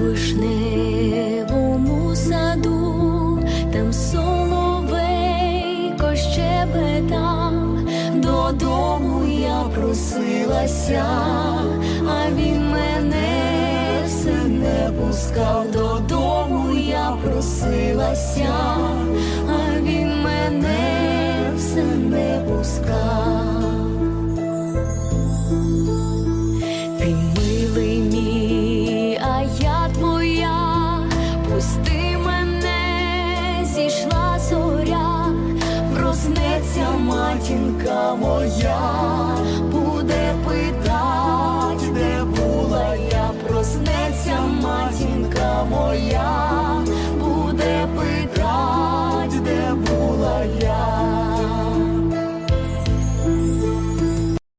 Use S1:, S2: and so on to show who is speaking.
S1: вишневому саду, там соловейко щебета, додому я просилася, а він мене все не пускав, додому я просилася, а він мене все не пускав. Матінка моя буде питати, де була я, проснеться матінка моя.